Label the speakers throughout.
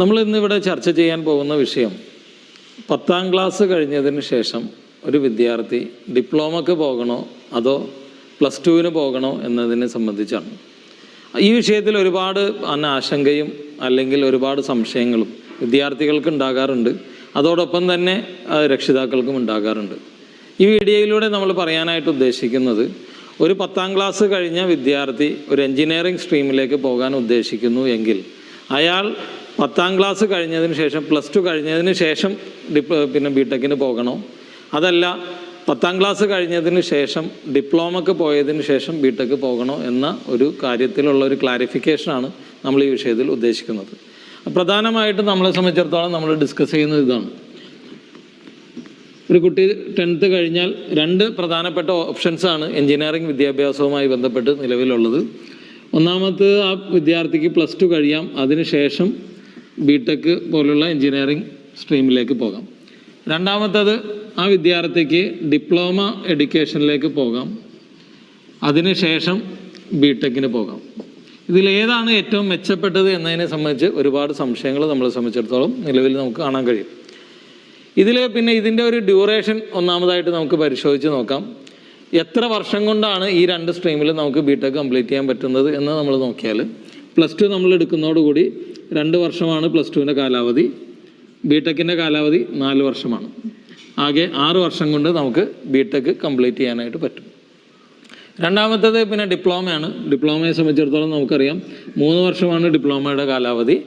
Speaker 1: നമ്മൾ ഇന്നിവിടെ ചർച്ച ചെയ്യാൻ പോകുന്ന വിഷയം പത്താം ക്ലാസ് കഴിഞ്ഞതിന് ശേഷം ഒരു വിദ്യാർത്ഥി ഡിപ്ലോമക്ക് പോകണോ അതോ പ്ലസ് ടുവിന് പോകണോ എന്നതിനെ സംബന്ധിച്ചാണ്. ഈ വിഷയത്തിൽ ഒരുപാട് അനാശങ്കയും അല്ലെങ്കിൽ ഒരുപാട് സംശയങ്ങളും വിദ്യാർത്ഥികൾക്ക് ഉണ്ടാകാറുണ്ട്. അതോടൊപ്പം തന്നെ രക്ഷിതാക്കൾക്കും ഉണ്ടാകാറുണ്ട്. ഈ വീഡിയോയിലൂടെ നമ്മൾ പറയാനായിട്ട് ഉദ്ദേശിക്കുന്നത് ഒരു പത്താം ക്ലാസ് കഴിഞ്ഞ വിദ്യാർത്ഥി ഒരു എഞ്ചിനീയറിംഗ് സ്ട്രീമിലേക്ക് പോകാൻ ഉദ്ദേശിക്കുന്നു എങ്കിൽ അയാൾ പത്താം ക്ലാസ് കഴിഞ്ഞതിന് ശേഷം പ്ലസ് ടു കഴിഞ്ഞതിന് ശേഷം ഡിപ്ലോ പിന്നെ ബി ടെക്കിന് പോകണോ? അതല്ല പത്താം ക്ലാസ് കഴിഞ്ഞതിന് ശേഷം ഡിപ്ലോമക്ക് പോയതിന് ശേഷം ബി ടെക്ക് പോകണോ എന്ന ഒരു കാര്യത്തിലുള്ള ഒരു ക്ലാരിഫിക്കേഷനാണ് നമ്മൾ ഈ വിഷയത്തിൽ ഉദ്ദേശിക്കുന്നത്. പ്രധാനമായിട്ട് നമ്മളെ സംബന്ധിച്ചിടത്തോളം നമ്മൾ ഡിസ്കസ് ചെയ്യുന്നത് ഇതാണ്. ഒരു കുട്ടി ടെൻത്ത് കഴിഞ്ഞാൽ രണ്ട് പ്രധാനപ്പെട്ട ഓപ്ഷൻസാണ് എഞ്ചിനീയറിംഗ് വിദ്യാഭ്യാസവുമായി ബന്ധപ്പെട്ട് നിലവിലുള്ളത്. ഒന്നാമത് ആ വിദ്യാർത്ഥിക്ക് പ്ലസ് ടു കഴിയാം. അതിനുശേഷം ബി ടെക് പോലുള്ള എഞ്ചിനീയറിംഗ് സ്ട്രീമിലേക്ക് പോകാം. രണ്ടാമത്തത് ആ വിദ്യാർത്ഥിക്ക് ഡിപ്ലോമ എഡ്യൂക്കേഷനിലേക്ക് പോകാം. അതിനുശേഷം ബി ടെക്കിന് പോകാം. ഇതിലേതാണ് ഏറ്റവും മെച്ചപ്പെട്ടത് എന്നതിനെ സംബന്ധിച്ച് ഒരുപാട് സംശയങ്ങൾ നമ്മളെ സംബന്ധിച്ചിടത്തോളം നിലവിൽ നമുക്ക് കാണാൻ കഴിയും. ഇതിൽ പിന്നെ ഇതിന്റെ ഒരു ഡ്യൂറേഷൻ ഒന്നാമതായിട്ട് നമുക്ക് പരിശോധിച്ച് നോക്കാം. എത്ര വർഷം കൊണ്ടാണ് ഈ രണ്ട് സ്ട്രീമിൽ നമുക്ക് ബി ടെക് കംപ്ലീറ്റ് ചെയ്യാൻ പറ്റുന്നത് എന്ന് നമ്മൾ നോക്കിയാൽ പ്ലസ് ടു നമ്മൾ എടുക്കുന്നതോടുകൂടി രണ്ട് വർഷമാണ് പ്ലസ് ടുവിന്റെ കാലാവധി. ബി ടെക്കിന്റെ കാലാവധി നാല് വർഷമാണ്. ആകെ ആറ് വർഷം കൊണ്ട് നമുക്ക് ബി ടെക് കംപ്ലീറ്റ് ചെയ്യാനായിട്ട് പറ്റും. രണ്ടാമത്തേത് പിന്നെ ഡിപ്ലോമയാണ്. ഡിപ്ലോമയെ സംബന്ധിച്ചിടത്തോളം നമുക്കറിയാം. മൂന്ന് വർഷമാണ് ഡിപ്ലോമയുടെ കാലാവധി.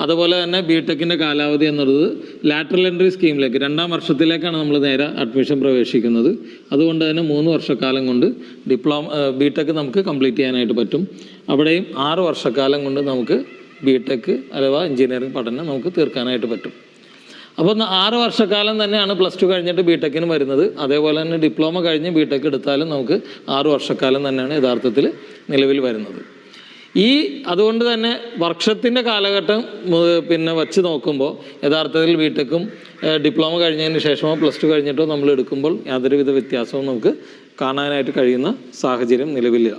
Speaker 1: അതുപോലെ തന്നെ ബി ടെക്കിന്റെ കാലാവധി എന്നുള്ളത് ലാറ്ററൽ എൻട്രി സ്കീമിലേക്ക് രണ്ടാം വർഷത്തിലേക്കാണ് നമ്മൾ നേരെ അഡ്മിഷൻ പ്രവേശിക്കുന്നത്. അതുകൊണ്ട് തന്നെ മൂന്ന് വർഷക്കാലം കൊണ്ട് ഡിപ്ലോമ ബി നമുക്ക് കംപ്ലീറ്റ് ചെയ്യാനായിട്ട് പറ്റും. അവിടെയും ആറ് വർഷക്കാലം കൊണ്ട് നമുക്ക് ബി ടെക് അഥവാ എഞ്ചിനീയറിംഗ് പഠനം നമുക്ക് തീർക്കാനായിട്ട് പറ്റും. അപ്പോൾ ആറ് വർഷക്കാലം തന്നെയാണ് പ്ലസ് ടു കഴിഞ്ഞിട്ട് ബി ടെക്കിന് വരുന്നത്. അതേപോലെ തന്നെ ഡിപ്ലോമ കഴിഞ്ഞ് ബി ടെക് എടുത്താലും നമുക്ക് ആറ് വർഷക്കാലം തന്നെയാണ് യഥാർത്ഥത്തിൽ നിലവിൽ വരുന്നത്. ഈ അതുകൊണ്ട് തന്നെ വർഷത്തിന്റെ കാലഘട്ടം പിന്നെ വച്ച് നോക്കുമ്പോൾ യഥാർത്ഥത്തിൽ ബി ടെക്കും ഡിപ്ലോമ കഴിഞ്ഞതിന് ശേഷമോ പ്ലസ് ടു കഴിഞ്ഞിട്ടോ നമ്മൾ എടുക്കുമ്പോൾ യാതൊരുവിധ വ്യത്യാസവും നമുക്ക് കാണാനായിട്ട് കഴിയുന്ന സാഹചര്യം നിലവിലില്ല.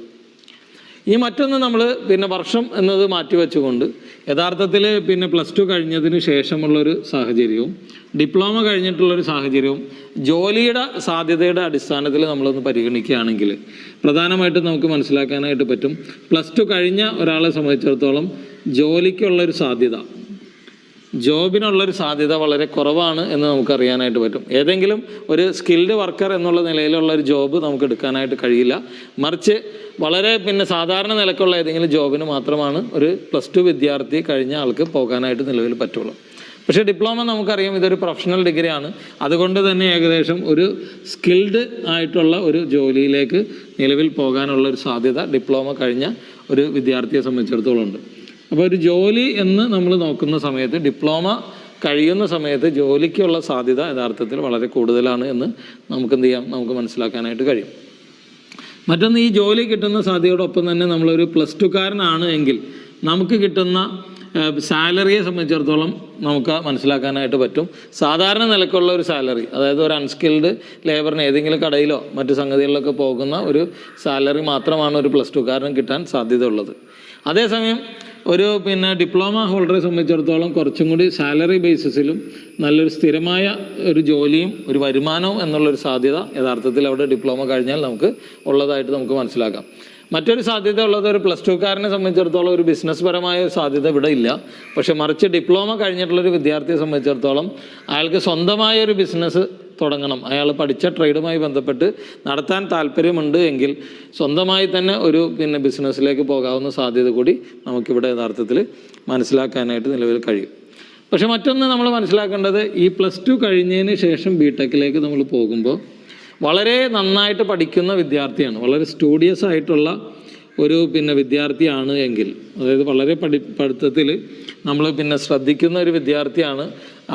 Speaker 1: ഈ മറ്റൊന്ന് നമ്മൾ പിന്നെ വർഷം എന്നത് മാറ്റിവെച്ചുകൊണ്ട് യഥാർത്ഥത്തിൽ പിന്നെ പ്ലസ് ടു കഴിഞ്ഞതിന് ശേഷമുള്ളൊരു സാഹചര്യവും ഡിപ്ലോമ കഴിഞ്ഞിട്ടുള്ളൊരു സാഹചര്യവും ജോലിയുടെ സാധ്യതയുടെ അടിസ്ഥാനത്തിൽ നമ്മളൊന്ന് പരിഗണിക്കുകയാണെങ്കിൽ പ്രധാനമായിട്ടും നമുക്ക് മനസ്സിലാക്കാനായിട്ട് പറ്റും പ്ലസ് ടു കഴിഞ്ഞ ഒരാളെ സംബന്ധിച്ചിടത്തോളം ജോലിക്കുള്ളൊരു സാധ്യത ജോബിനുള്ളൊരു സാധ്യത വളരെ കുറവാണ് എന്ന് നമുക്ക് അറിയാനായിട്ട് പറ്റും. ഏതെങ്കിലും ഒരു സ്കിൽഡ് വർക്കർ എന്നുള്ള നിലയിലുള്ള ഒരു ജോബ് നമുക്ക് എടുക്കാനായിട്ട് കഴിയില്ല. മറിച്ച് വളരെ പിന്നെ സാധാരണ നിലക്കുള്ള ഏതെങ്കിലും ജോബിന് മാത്രമാണ് ഒരു പ്ലസ് ടു വിദ്യാർത്ഥി കഴിഞ്ഞ ആൾക്ക് പോകാനായിട്ട് നിലവിൽ പറ്റുള്ളൂ. പക്ഷേ ഡിപ്ലോമ നമുക്കറിയാം ഇതൊരു പ്രൊഫഷണൽ ഡിഗ്രിയാണ് അതുകൊണ്ട് തന്നെ ഏകദേശം ഒരു സ്കിൽഡ് ആയിട്ടുള്ള ഒരു ജോലിയിലേക്ക് നിലവിൽ പോകാനുള്ള ഒരു സാധ്യത ഡിപ്ലോമ കഴിഞ്ഞ ഒരു വിദ്യാർത്ഥിയെ സംബന്ധിച്ചിടത്തോളം ഉണ്ട്. അപ്പോൾ ഒരു ജോലി എന്ന് നമ്മൾ നോക്കുന്ന സമയത്ത് ഡിപ്ലോമ കഴിയുന്ന സമയത്ത് ജോലിക്കുള്ള സാധ്യത യഥാർത്ഥത്തിൽ വളരെ കൂടുതലാണ് എന്ന് നമുക്ക് എന്ത് ചെയ്യാം? നമുക്ക് മനസ്സിലാക്കാനായിട്ട് കഴിയും. മറ്റൊന്ന് ഈ ജോലി കിട്ടുന്ന സാധ്യതയോടൊപ്പം തന്നെ നമ്മളൊരു പ്ലസ് ടുക്കാരനാണ് എങ്കിൽ നമുക്ക് കിട്ടുന്ന സാലറിയെ സംബന്ധിച്ചിടത്തോളം നമുക്ക് മനസ്സിലാക്കാനായിട്ട് പറ്റും. സാധാരണ നിലക്കുള്ള ഒരു സാലറി അതായത് ഒരു അൺസ്കിൽഡ് ലേബറിന് ഏതെങ്കിലും കടയിലോ മറ്റു സംഗതികളിലൊക്കെ പോകുന്ന ഒരു സാലറി മാത്രമാണ് ഒരു പ്ലസ് ടുക്കാരന് കിട്ടാൻ സാധ്യതയുള്ളത്. അതേസമയം ഒരു പിന്നെ ഡിപ്ലോമ ഹോൾഡറെ സംബന്ധിച്ചിടത്തോളം കുറച്ചും കൂടി സാലറി ബേസിസിലും നല്ലൊരു സ്ഥിരമായ ഒരു ജോലിയും ഒരു വരുമാനവും എന്നുള്ളൊരു സാധ്യത യഥാർത്ഥത്തിൽ അവിടെ ഡിപ്ലോമ കഴിഞ്ഞാൽ നമുക്ക് ഉള്ളതായിട്ട് നമുക്ക് മനസ്സിലാക്കാം. മറ്റൊരു സാധ്യത ഉള്ളത് ഒരു പ്ലസ് ടുക്കാരനെ സംബന്ധിച്ചിടത്തോളം ഒരു ബിസിനസ് പരമായ ഒരു സാധ്യത ഇവിടെ ഇല്ല. പക്ഷെ മറിച്ച് ഡിപ്ലോമ കഴിഞ്ഞിട്ടുള്ളൊരു വിദ്യാർത്ഥിയെ സംബന്ധിച്ചിടത്തോളം അയാൾക്ക് സ്വന്തമായ ഒരു ബിസിനസ് തുടങ്ങണം. അയാൾ പഠിച്ച ട്രേഡുമായി ബന്ധപ്പെട്ട് നടത്താൻ താല്പര്യമുണ്ട് എങ്കിൽ സ്വന്തമായി തന്നെ ഒരു പിന്നെ ബിസിനസ്സിലേക്ക് പോകാവുന്ന സാധ്യത കൂടി നമുക്കിവിടെ യഥാർത്ഥത്തിൽ മനസ്സിലാക്കാനായിട്ട് നിലവിൽ കഴിയും. പക്ഷെ മറ്റൊന്ന് നമ്മൾ മനസ്സിലാക്കേണ്ടത് ഈ പ്ലസ് ടു കഴിഞ്ഞതിന് ശേഷം ബി ടെക്കിലേക്ക് നമ്മൾ പോകുമ്പോൾ വളരെ നന്നായിട്ട് പഠിക്കുന്ന വിദ്യാർത്ഥിയാണ്. വളരെ സ്റ്റൂഡിയസ് ആയിട്ടുള്ള ഒരു പിന്നെ വിദ്യാർത്ഥിയാണ് എങ്കിൽ അതായത് വളരെ പഠി പഠിത്തത്തിൽ നമ്മൾ പിന്നെ ശ്രദ്ധിക്കുന്ന ഒരു വിദ്യാർത്ഥിയാണ്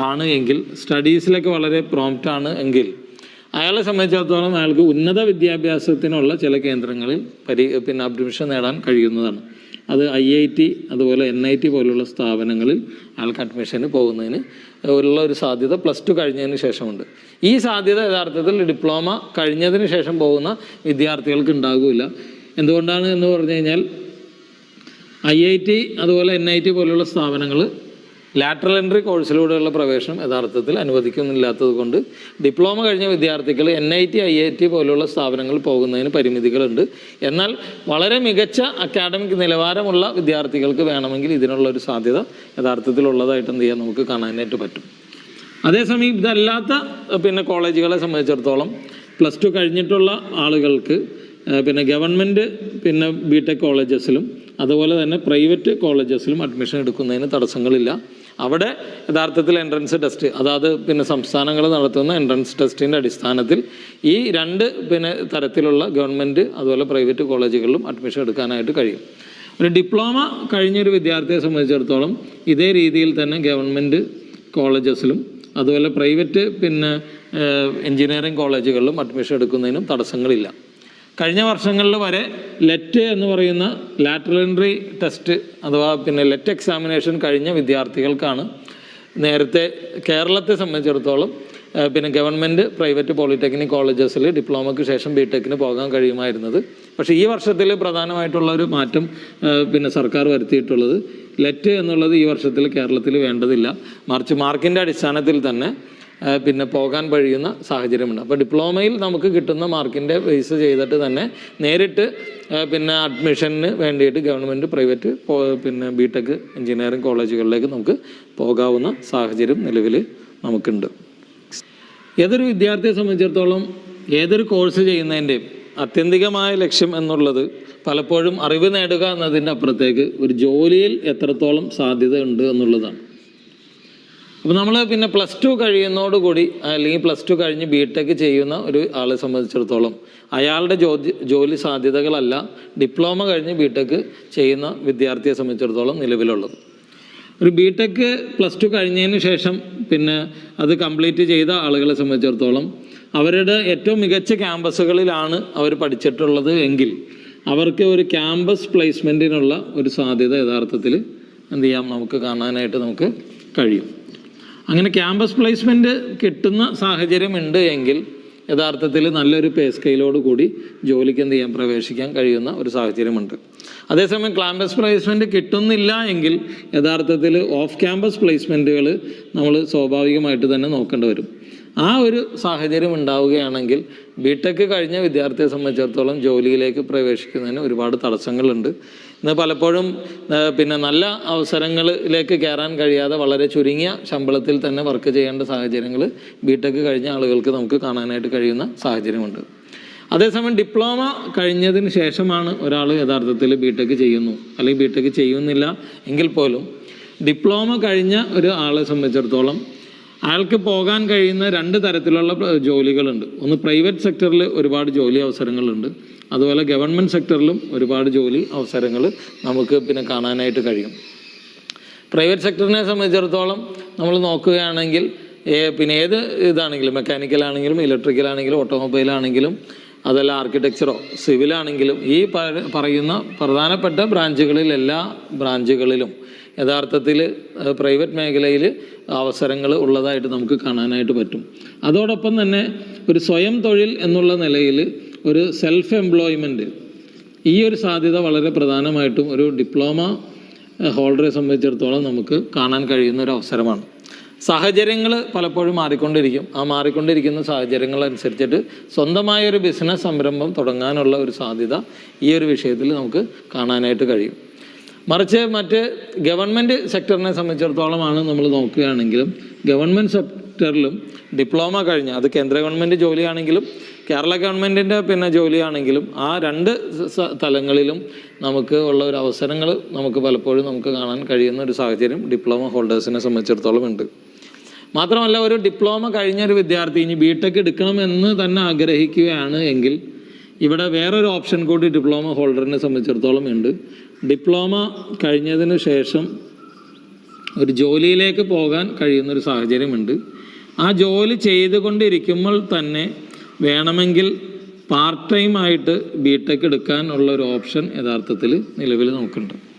Speaker 1: ആണ് എങ്കിൽ സ്റ്റഡീസിലൊക്കെ വളരെ പ്രോംപ്റ്റ് ആണ് എങ്കിൽ അയാളെ സംബന്ധിച്ചിടത്തോളം അയാൾക്ക് ഉന്നത വിദ്യാഭ്യാസത്തിനുള്ള ചില കേന്ദ്രങ്ങളിൽ പരി പിന്നെ അഡ്മിഷൻ നേടാൻ കഴിയുന്നതാണ്. അത് ഐ ഐ ടി അതുപോലെ എൻ ഐ ടി പോലുള്ള സ്ഥാപനങ്ങളിൽ അയാൾക്ക് അഡ്മിഷന് പോകുന്നതിന് ഉള്ള ഒരു സാധ്യത പ്ലസ് ടു കഴിഞ്ഞതിന് ശേഷമുണ്ട്. ഈ സാധ്യത യഥാർത്ഥത്തിൽ ഡിപ്ലോമ കഴിഞ്ഞതിന് ശേഷം പോകുന്ന വിദ്യാർത്ഥികൾക്ക് ഉണ്ടാകില്ല എന്തുകൊണ്ടാണ് എന്ന് പറഞ്ഞു കഴിഞ്ഞാൽ ഐ ഐ ടി അതുപോലെ എൻ ഐ ടി പോലുള്ള സ്ഥാപനങ്ങൾ ലാറ്ററൽ എൻട്രി കോഴ്സിലൂടെയുള്ള പ്രവേശനം യഥാർത്ഥത്തിൽ അനുവദിക്കുന്നില്ലാത്തത് കൊണ്ട് ഡിപ്ലോമ കഴിഞ്ഞ വിദ്യാർത്ഥികൾ N I T I I T പോലുള്ള സ്ഥാപനങ്ങളിൽ പോകുന്നതിന് പരിമിതികളുണ്ട്. എന്നാൽ വളരെ മികച്ച അക്കാഡമിക് നിലവാരമുള്ള വിദ്യാർത്ഥികൾക്ക് വേണമെങ്കിൽ ഇതിനുള്ള ഒരു സാധ്യത യഥാർത്ഥത്തിൽ ഉള്ളതായിട്ട് എന്ത് ചെയ്യാൻ നമുക്ക് കാണാനായിട്ട് പറ്റും. അതേസമയം ഇതല്ലാത്ത പിന്നെ കോളേജുകളെ സംബന്ധിച്ചിടത്തോളം പ്ലസ് ടു കഴിഞ്ഞിട്ടുള്ള ആളുകൾക്ക് പിന്നെ ഗവൺമെന്റ് പിന്നെ ബി ടെക് കോളേജസിലും അതുപോലെ തന്നെ പ്രൈവറ്റ് കോളേജസിലും അഡ്മിഷൻ എടുക്കുന്നതിന് തടസ്സങ്ങളില്ല. അവിടെ യഥാർത്ഥത്തിൽ എൻട്രൻസ് ടെസ്റ്റ് അതായത് പിന്നെ സംസ്ഥാനങ്ങൾ നടത്തുന്ന എൻട്രൻസ് ടെസ്റ്റിന്റെ അടിസ്ഥാനത്തിൽ ഈ രണ്ട് പിന്നെ തരത്തിലുള്ള ഗവൺമെന്റ് അതുപോലെ പ്രൈവറ്റ് കോളേജുകളിലും അഡ്മിഷൻ എടുക്കാനായിട്ട് കഴിയും. ഒരു ഡിപ്ലോമ കഴിഞ്ഞൊരു വിദ്യാർത്ഥിയെ സംബന്ധിച്ചിടത്തോളം ഇതേ രീതിയിൽ തന്നെ ഗവൺമെന്റ് കോളേജസിലും അതുപോലെ പ്രൈവറ്റ് പിന്നെ എഞ്ചിനീയറിംഗ് കോളേജുകളിലും അഡ്മിഷൻ എടുക്കുന്നതിനും തടസ്സങ്ങളില്ല. കഴിഞ്ഞ വർഷങ്ങളിൽ വരെ ലെറ്റ് എന്ന് പറയുന്ന ലാറ്ററൽ എൻട്രി ടെസ്റ്റ് അഥവാ പിന്നെ ലെറ്റ് എക്സാമിനേഷൻ കഴിഞ്ഞ വിദ്യാർത്ഥികൾക്കാണ് നേരത്തെ കേരളത്തെ സംബന്ധിച്ചിടത്തോളം പിന്നെ ഗവൺമെന്റ് പ്രൈവറ്റ് പോളിടെക്നിക് കോളേജസിൽ ഡിപ്ലോമയ്ക്ക് ശേഷം ബി ടെക്കിന് പോകാൻ കഴിയുമായിരുന്നത്. പക്ഷേ ഈ വർഷത്തിൽ പ്രധാനമായിട്ടുള്ള ഒരു മാറ്റം പിന്നെ സർക്കാർ വരുത്തിയിട്ടുള്ളത് ലെറ്റ് എന്നുള്ളത് ഈ വർഷത്തിൽ കേരളത്തിൽ വേണ്ടതില്ല. മറിച്ച് മാർക്കിന്റെ അടിസ്ഥാനത്തിൽ തന്നെ പിന്നെ പോകാൻ കഴിയുന്ന സാഹചര്യമുണ്ട്. അപ്പോൾ ഡിപ്ലോമയിൽ നമുക്ക് കിട്ടുന്ന മാർക്കിന്റെ ബേസ് ചെയ്തിട്ട് തന്നെ നേരിട്ട് പിന്നെ അഡ്മിഷന് വേണ്ടിയിട്ട് ഗവൺമെന്റ് പ്രൈവറ്റ് പിന്നെ ബി ടെക് എഞ്ചിനീയറിംഗ് കോളേജുകളിലേക്ക് നമുക്ക് പോകാവുന്ന സാഹചര്യം നിലവിൽ നമുക്കുണ്ട്. ഏതൊരു വിദ്യാർത്ഥിയെ സംബന്ധിച്ചിടത്തോളം ഏതൊരു കോഴ്സ് ചെയ്യുന്നതിന്റെയും അത്യന്തികമായ ലക്ഷ്യം എന്നുള്ളത് പലപ്പോഴും അറിവ് നേടുക എന്നതിന്റെ അപ്പുറത്തേക്ക് ഒരു ജോലിയിൽ എത്രത്തോളം സാധ്യത ഉണ്ട് എന്നുള്ളതാണ്. അപ്പോൾ നമ്മൾ പിന്നെ പ്ലസ് ടു കഴിയുന്നതോടുകൂടി അല്ലെങ്കിൽ പ്ലസ് ടു കഴിഞ്ഞ് ബി ടെക് ചെയ്യുന്ന ഒരു ആളെ സംബന്ധിച്ചിടത്തോളം അയാളുടെ ജോലി ജോലി സാധ്യതകളല്ല ഡിപ്ലോമ കഴിഞ്ഞ് ബി ടെക് ചെയ്യുന്ന വിദ്യാർത്ഥിയെ സംബന്ധിച്ചിടത്തോളം നിലവിലുള്ളത്. ഒരു ബി ടെക് പ്ലസ് ടു കഴിഞ്ഞതിന് ശേഷം പിന്നെ അത് കംപ്ലീറ്റ് ചെയ്ത ആളുകളെ സംബന്ധിച്ചിടത്തോളം അവരുടെ ഏറ്റവും മികച്ച ക്യാമ്പസുകളിലാണ് അവർ പഠിച്ചിട്ടുള്ളത് എങ്കിൽ അവർക്ക് ഒരു ക്യാമ്പസ് പ്ലേസ്മെന്റിനുള്ള ഒരു സാധ്യത യഥാർത്ഥത്തിൽ എന്ത് ചെയ്യാം? നമുക്ക് കാണാനായിട്ട് നമുക്ക് കഴിയും. അങ്ങനെ ക്യാമ്പസ് പ്ലേസ്മെന്റ് കിട്ടുന്ന സാഹചര്യം ഉണ്ട് എങ്കിൽ യഥാർത്ഥത്തിൽ നല്ലൊരു പേ സ്കെയിലോട് കൂടി ജോലിക്ക് എന്ത് ചെയ്യാൻ പ്രവേശിക്കാൻ കഴിയുന്ന ഒരു സാഹചര്യമുണ്ട്. അതേസമയം ക്യാമ്പസ് പ്ലേസ്മെന്റ് കിട്ടുന്നില്ല എങ്കിൽ യഥാർത്ഥത്തിൽ ഓഫ് ക്യാമ്പസ് പ്ലേസ്മെന്റുകൾ നമ്മൾ സ്വാഭാവികമായിട്ട് തന്നെ നോക്കേണ്ടി വരും. ആ ഒരു സാഹചര്യം ഉണ്ടാവുകയാണെങ്കിൽ ബിടെക് കഴിഞ്ഞ വിദ്യാർത്ഥിയെ സംബന്ധിച്ചിടത്തോളം ജോലിയിലേക്ക് പ്രവേശിക്കുന്നതിന് ഒരുപാട് തടസ്സങ്ങളുണ്ട്. ഇന്ന് പലപ്പോഴും പിന്നെ നല്ല അവസരങ്ങളിലേക്ക് കയറാൻ കഴിയാതെ വളരെ ചുരുങ്ങിയ ശമ്പളത്തിൽ തന്നെ വർക്ക് ചെയ്യേണ്ട സാഹചര്യങ്ങൾ ബി ടെക് കഴിഞ്ഞ ആളുകൾക്ക് നമുക്ക് കാണാനായിട്ട് കഴിയുന്ന സാഹചര്യമുണ്ട്. അതേസമയം ഡിപ്ലോമ കഴിഞ്ഞതിന് ശേഷമാണ് ഒരാൾ യഥാർത്ഥത്തിൽ ബി ടെക് ചെയ്യുന്നു. അല്ലെങ്കിൽ ബി ടെക് ചെയ്യുന്നില്ല എങ്കിൽ പോലും ഡിപ്ലോമ കഴിഞ്ഞ ഒരു ആളെ സംബന്ധിച്ചിടത്തോളം അയാൾക്ക് പോകാൻ കഴിയുന്ന രണ്ട് തരത്തിലുള്ള ജോലികളുണ്ട്. ഒന്ന് പ്രൈവറ്റ് സെക്ടറിൽ ഒരുപാട് ജോലി അവസരങ്ങളുണ്ട്. അതുപോലെ ഗവൺമെന്റ് സെക്ടറിലും ഒരുപാട് ജോലി അവസരങ്ങൾ നമുക്ക് പിന്നെ കാണാനായിട്ട് കഴിയും. പ്രൈവറ്റ് സെക്ടറിനെ സംബന്ധിച്ചിടത്തോളം നമ്മൾ നോക്കുകയാണെങ്കിൽ പിന്നെ ഏത് ഇതാണെങ്കിലും ആണെങ്കിലും ഓട്ടോമൊബൈൽ ആണെങ്കിലും അതല്ല ആർക്കിടെക്ചറോ സിവിലാണെങ്കിലും ഈ പറയുന്ന പ്രധാനപ്പെട്ട ബ്രാഞ്ചുകളിൽ എല്ലാ ബ്രാഞ്ചുകളിലും യഥാർത്ഥത്തിൽ പ്രൈവറ്റ് മേഖലയിൽ അവസരങ്ങൾ ഉള്ളതായിട്ട് നമുക്ക് കാണാനായിട്ട് പറ്റും. അതോടൊപ്പം തന്നെ ഒരു സ്വയം തൊഴിൽ എന്നുള്ള നിലയിൽ ഒരു സെൽഫ് എംപ്ലോയ്മെന്റ് ഈ ഒരു സാധ്യത വളരെ പ്രധാനമായിട്ടും ഒരു ഡിപ്ലോമ ഹോൾഡറെ സംബന്ധിച്ചിടത്തോളം നമുക്ക് കാണാൻ കഴിയുന്ന ഒരു അവസരമാണ്. സാഹചര്യങ്ങൾ പലപ്പോഴും മാറിക്കൊണ്ടിരിക്കും. ആ മാറിക്കൊണ്ടിരിക്കുന്ന സാഹചര്യങ്ങൾ അനുസരിച്ചിട്ട് സ്വന്തമായ ഒരു ബിസിനസ് സംരംഭം തുടങ്ങാനുള്ള ഒരു സാധ്യത ഈ ഒരു വിഷയത്തിൽ നമുക്ക് കാണാനായിട്ട് കഴിയും. മറിച്ച് മറ്റ് ഗവൺമെന്റ് സെക്ടറിനെ സംബന്ധിച്ചിടത്തോളമാണ് നമ്മൾ നോക്കുകയാണെങ്കിലും ഗവൺമെന്റ് സെക്ടറിലും ഡിപ്ലോമ കഴിഞ്ഞ അത് കേന്ദ്ര ഗവൺമെന്റ് ജോലിയാണെങ്കിലും കേരള ഗവൺമെന്റിന്റെ പിന്നെ ജോലിയാണെങ്കിലും ആ രണ്ട് തലങ്ങളിലും നമുക്ക് ഉള്ള ഒരു അവസരങ്ങൾ നമുക്ക് പലപ്പോഴും നമുക്ക് കാണാൻ കഴിയുന്ന ഒരു സാഹചര്യം ഡിപ്ലോമ ഹോൾഡേഴ്സിനെ സംബന്ധിച്ചിടത്തോളം ഉണ്ട്. മാത്രമല്ല ഒരു ഡിപ്ലോമ കഴിഞ്ഞ ഒരു വിദ്യാർത്ഥി ഇനി ബി ടെക് എടുക്കണമെന്ന് തന്നെ ആഗ്രഹിക്കുകയാണ് എങ്കിൽ ഇവിടെ വേറൊരു ഓപ്ഷൻ കൂടി ഡിപ്ലോമ ഹോൾഡറിനെ സംബന്ധിച്ചിടത്തോളം ഉണ്ട്. ഡിപ്ലോമ കഴിഞ്ഞതിന് ശേഷം ഒരു ജോലിയിലേക്ക് പോകാൻ കഴിയുന്നൊരു സാഹചര്യമുണ്ട്. ആ ജോലി ചെയ്തുകൊണ്ടിരിക്കുമ്പോൾ തന്നെ വേണമെങ്കിൽ പാർട്ട് ടൈം ആയിട്ട് ബി ടെക് എടുക്കാനുള്ള ഒരു ഓപ്ഷൻ യഥാർത്ഥത്തിൽ നിലവിൽ നമുക്കുണ്ട്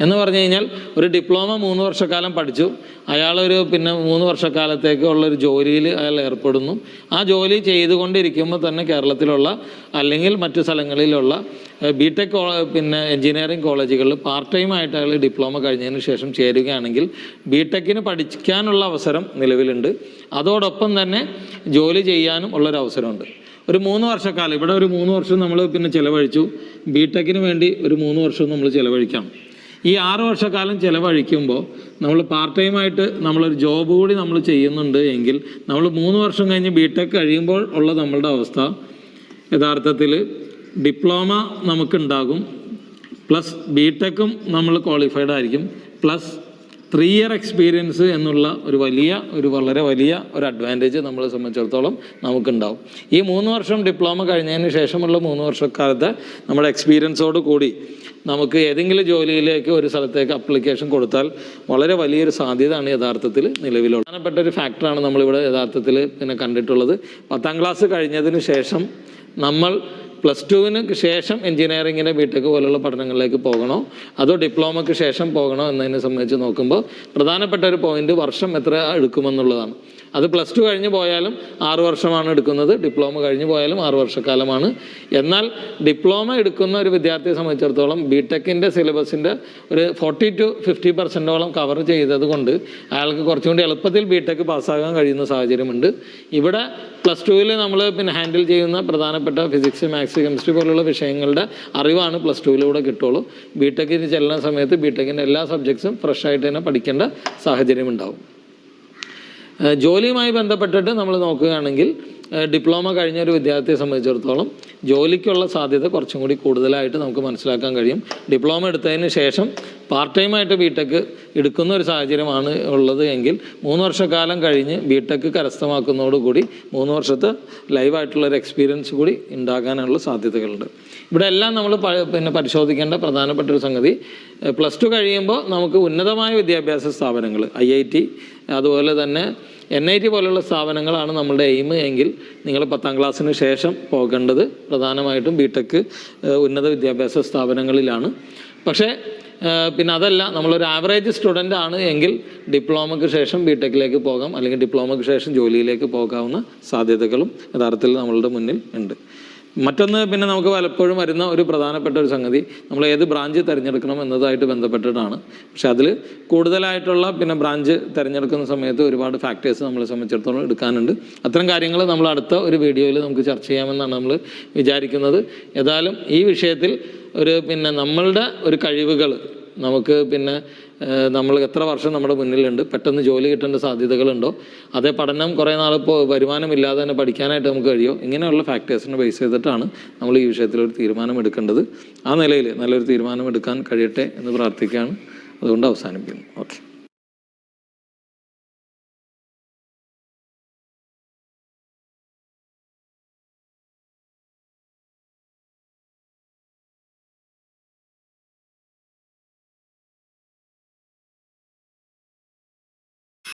Speaker 1: എന്ന് പറഞ്ഞു കഴിഞ്ഞാൽ ഒരു ഡിപ്ലോമ മൂന്ന് വർഷക്കാലം പഠിച്ചു. അയാളൊരു പിന്നെ മൂന്ന് വർഷക്കാലത്തേക്ക് ഉള്ളൊരു ജോലിയിൽ അയാൾ ഏർപ്പെടുന്നു. ആ ജോലി ചെയ്തുകൊണ്ടിരിക്കുമ്പോൾ തന്നെ കേരളത്തിലുള്ള അല്ലെങ്കിൽ മറ്റു സ്ഥലങ്ങളിലുള്ള ബി ടെക് പിന്നെ എഞ്ചിനീയറിംഗ് കോളേജുകളിൽ പാർട്ട് ടൈം ആയിട്ട് അയാൾ ഡിപ്ലോമ കഴിഞ്ഞതിന് ശേഷം ചേരുകയാണെങ്കിൽ ബി ടെക്കിന് പഠിക്കാനുള്ള അവസരം നിലവിലുണ്ട്. അതോടൊപ്പം തന്നെ ജോലി ചെയ്യാനും ഉള്ളൊരു അവസരമുണ്ട്. ഒരു മൂന്ന് വർഷക്കാലം ഇവിടെ ഒരു മൂന്ന് വർഷം നമ്മൾ പിന്നെ ചിലവഴിച്ചു. ബി ടെക്കിന് വേണ്ടി ഒരു മൂന്ന് വർഷം നമ്മൾ ചിലവഴിക്കാം. ഈ ആറു വർഷക്കാലം ചിലവഴിക്കുമ്പോൾ നമ്മൾ പാർട്ട് ടൈമായിട്ട് നമ്മളൊരു ജോബ് കൂടി നമ്മൾ ചെയ്യുന്നുണ്ട് എങ്കിൽ നമ്മൾ മൂന്ന് വർഷം കഴിഞ്ഞ് ബി ടെക് കഴിയുമ്പോൾ ഉള്ള നമ്മളുടെ അവസ്ഥ യഥാർത്ഥത്തിൽ ഡിപ്ലോമ നമുക്കുണ്ടാകും. പ്ലസ് ബി ടെക്കും നമ്മൾ ക്വാളിഫൈഡ് ആയിരിക്കും. പ്ലസ് ത്രീ ഇയർ എക്സ്പീരിയൻസ് എന്നുള്ള ഒരു വലിയ ഒരു വളരെ വലിയ ഒരു അഡ്വാന്റേജ് നമ്മളെ സംബന്ധിച്ചിടത്തോളം നമുക്കുണ്ടാവും. ഈ മൂന്ന് വർഷം ഡിപ്ലോമ കഴിഞ്ഞതിന് ശേഷമുള്ള മൂന്ന് വർഷക്കാലത്ത് നമ്മുടെ എക്സ്പീരിയൻസോട് കൂടി നമുക്ക് ഏതെങ്കിലും ജോലിയിലേക്ക് ഒരു സ്ഥലത്തേക്ക് അപ്ലിക്കേഷൻ കൊടുത്താൽ വളരെ വലിയൊരു സാധ്യതയാണ് യഥാർത്ഥത്തിൽ നിലവിലുള്ള. പ്രധാനപ്പെട്ട ഒരു ഫാക്ടറാണ് നമ്മളിവിടെ യഥാർത്ഥത്തിൽ പിന്നെ കണ്ടിട്ടുള്ളത്. പത്താം ക്ലാസ് കഴിഞ്ഞതിന് ശേഷം നമ്മൾ പ്ലസ് ടുവിന് ശേഷം എഞ്ചിനീയറിങ്ങിന്റെ ബിടെക് പോലുള്ള പഠനങ്ങളിലേക്ക് പോകണോ? അതോ ഡിപ്ലോമയ്ക്ക് ശേഷം പോകണോ എന്നതിനെ സംബന്ധിച്ച് നോക്കുമ്പോൾ പ്രധാനപ്പെട്ട ഒരു പോയിന്റ് വർഷം എത്ര എടുക്കുമെന്നുള്ളതാണ്. അത് പ്ലസ് ടു കഴിഞ്ഞ് പോയാലും ആറു വർഷമാണ് എടുക്കുന്നത് ഡിപ്ലോമ കഴിഞ്ഞ് പോയാലും ആറു വർഷക്കാലമാണ്. എന്നാൽ ഡിപ്ലോമ എടുക്കുന്ന ഒരു വിദ്യാർത്ഥിയെ സംബന്ധിച്ചിടത്തോളം ബി ടെക്കിന്റെ സിലബസിന്റെ ഒരു ഫോർട്ടി ടു ഫിഫ്റ്റി പെർസെന്റോളം കവർ ചെയ്തത് കൊണ്ട് അയാൾക്ക് കുറച്ചും കൂടി എളുപ്പത്തിൽ ബി ടെക് പാസ്സാകാൻ കഴിയുന്ന സാഹചര്യമുണ്ട്. ഇവിടെ പ്ലസ് ടുവിൽ നമ്മൾ പിന്നെ ഹാൻഡിൽ ചെയ്യുന്ന പ്രധാനപ്പെട്ട ഫിസിക്സ് മാത്സ് കെമിസ്ട്രി പോലുള്ള വിഷയങ്ങളുടെ അറിവാണ് പ്ലസ് ടുവിലൂടെ കിട്ടുള്ളൂ. ബി ടെക്കിന് ചെല്ലുന്ന സമയത്ത് ബി ടെക്കിന്റെ എല്ലാ സബ്ജക്ട്സും ഫ്രഷ് ആയിട്ട് തന്നെ പഠിക്കേണ്ട സാഹചര്യം ഉണ്ടാവും ജോലിയുമായി ബന്ധപ്പെട്ടിട്ട് നമ്മൾ നോക്കുകയാണെങ്കിൽ ഡിപ്ലോമ കഴിഞ്ഞ ഒരു വിദ്യാർത്ഥിയെ സംബന്ധിച്ചിടത്തോളം ജോലിക്കുള്ള സാധ്യത കുറച്ചും കൂടി കൂടുതലായിട്ട് നമുക്ക് മനസ്സിലാക്കാൻ കഴിയും. ഡിപ്ലോമ എടുത്തതിന് ശേഷം പാർട്ട് ടൈമായിട്ട് ബിടെക് എടുക്കുന്ന ഒരു സാഹചര്യമാണ് ഉള്ളത് എങ്കിൽ മൂന്ന് വർഷക്കാലം കഴിഞ്ഞ് ബി ടെക് കരസ്ഥമാക്കുന്നതോടുകൂടി മൂന്ന് വർഷത്തെ ലൈവായിട്ടുള്ള ഒരു എക്സ്പീരിയൻസ് കൂടി ഉണ്ടാകാനുള്ള സാധ്യതകളുണ്ട്. ഇവിടെ എല്ലാം നമ്മൾ പിന്നെ പരിശോധിക്കേണ്ട പ്രധാനപ്പെട്ട ഒരു സംഗതി പ്ലസ് ടു കഴിയുമ്പോൾ നമുക്ക് ഉന്നതമായ വിദ്യാഭ്യാസ സ്ഥാപനങ്ങൾ ഐ ഐ ടി അതുപോലെ തന്നെ എൻ ഐ ടി പോലുള്ള സ്ഥാപനങ്ങളാണ് നമ്മുടെ എയിം എങ്കിൽ നിങ്ങൾ പത്താം ക്ലാസ്സിന് ശേഷം പോകേണ്ടത് പ്രധാനമായിട്ടും ബി ടെക് ഉന്നത വിദ്യാഭ്യാസ സ്ഥാപനങ്ങളിലാണ്. പക്ഷേ പിന്നെ അതല്ല നമ്മളൊരു ആവറേജ് സ്റ്റുഡന്റ് ആണ് എങ്കിൽ ഡിപ്ലോമയ്ക്ക് ശേഷം ബി ടെക്കിലേക്ക് പോകാം അല്ലെങ്കിൽ ഡിപ്ലോമയ്ക്ക് ശേഷം ജോലിയിലേക്ക് പോകാവുന്ന സാധ്യതകളും യഥാർത്ഥത്തിൽ നമ്മളുടെ മുന്നിൽ ഉണ്ട്. മറ്റൊന്ന് പിന്നെ നമുക്ക് പലപ്പോഴും വരുന്ന ഒരു പ്രധാനപ്പെട്ട ഒരു സംഗതി നമ്മൾ ഏത് ബ്രാഞ്ച് തിരഞ്ഞെടുക്കണം എന്നതായിട്ട് ബന്ധപ്പെട്ടിട്ടാണ്. പക്ഷെ അതിൽ കൂടുതലായിട്ടുള്ള പിന്നെ ബ്രാഞ്ച് തിരഞ്ഞെടുക്കുന്ന സമയത്ത് ഒരുപാട് ഫാക്ടേഴ്സ് നമ്മളെ സംബന്ധിച്ചിടത്തോളം എടുക്കാനുണ്ട്. അത്തരം കാര്യങ്ങൾ നമ്മൾ അടുത്ത ഒരു വീഡിയോയിൽ നമുക്ക് ചർച്ച ചെയ്യാമെന്നാണ് നമ്മൾ വിചാരിക്കുന്നത്. ഏതായാലും ഈ വിഷയത്തിൽ ഒരു പിന്നെ നമ്മളുടെ ഒരു കഴിവുകൾ നമുക്ക് പിന്നെ നമ്മൾ എത്ര വർഷം നമ്മുടെ മുന്നിലുണ്ട്? പെട്ടെന്ന് ജോലി കിട്ടേണ്ട സാധ്യതകളുണ്ടോ? അതേ പഠനം കുറേ നാൾ ഇപ്പോൾ വരുമാനമില്ലാതെ തന്നെ പഠിക്കാനായിട്ട് നമുക്ക് കഴിയോ? ഇങ്ങനെയുള്ള ഫാക്ടേഴ്സിനെ ബേസ് ചെയ്തിട്ടാണ് നമ്മൾ ഈ വിഷയത്തിൽ ഒരു തീരുമാനം എടുക്കേണ്ടത് ആ നിലയിൽ നല്ലൊരു തീരുമാനം എടുക്കാൻ കഴിയട്ടെ എന്ന് പ്രാർത്ഥിക്കുകയാണ്. അതുകൊണ്ട് അവസാനിപ്പിക്കുന്നു. ഓക്കെ.